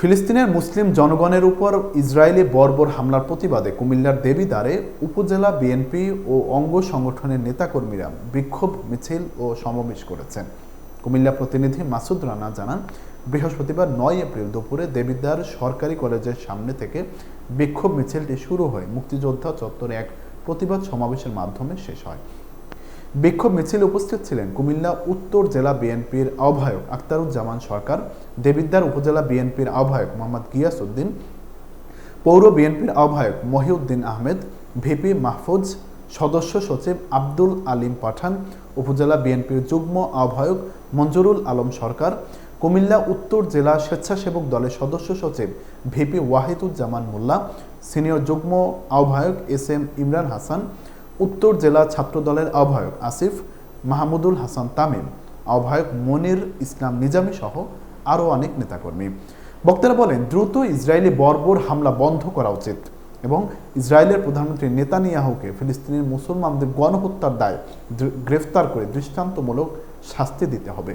ফিলিস্তিনের মুসলিম জনগণের উপর ইসরায়েলি বর্বর হামলার প্রতিবাদে কুমিল্লার দেবিদ্বারে উপজেলা বিএনপি ও অঙ্গ সংগঠনের নেতাকর্মীরা বিক্ষোভ, মিছিল ও সমাবেশ করেছেন। কুমিল্লা প্রতিনিধি মাসুদ রানা জানান, বৃহস্পতিবার নয় এপ্রিল দুপুরে দেবিদ্বার সরকারি কলেজের সামনে থেকে বিক্ষোভ, মিছিলটি শুরু হয়ে। মুক্তিযোদ্ধা চত্বরে এক প্রতিবাদ সমাবেশের মাধ্যমে শেষ হয়। বিক্ষোভ মিছিলে উপস্থিত ছিলেন কুমিল্লা উত্তর জেলা বিএনপির আহ্বায়ক আক্তারুজ্জামান সরকার, দেবিদ্বার উপজেলা বিএনপির আহ্বায়ক মোহাম্মদ গিয়াস উদ্দিন পৌর বিএনপির আহ্বায়ক মহিউদ্দিন আহমেদ, ভিপি মাহফুজ, সদস্য সচিব আব্দুল আলিম পাঠান, উপজেলা বিএনপির যুগ্ম আহ্বায়ক মঞ্জুরুল আলম সরকার, কুমিল্লা উত্তর জেলা স্বেচ্ছাসেবক দলের সদস্য সচিব ভিপি ওয়াহিদুজ্জামান মোল্লা, সিনিয়র যুগ্ম আহ্বায়ক এস এম ইমরান হাসান উত্তর জেলা ছাত্র দলের আহ্বায়ক আসিফ, মাহমুদুল হাসান তামিম, আহ্বায়ক মনির ইসলাম নিজামী সহ আরও অনেক নেতাকর্মী। বক্তারা বলেন, দ্রুত ইসরায়েলি বর্বর হামলা বন্ধ করা উচিত এবং ইসরায়েলের প্রধানমন্ত্রী নেতানিয়াহুকে ফিলিস্তিনের মুসলমানদের গণহত্যার দায় গ্রেফতার করে দৃষ্টান্তমূলক শাস্তি দিতে হবে।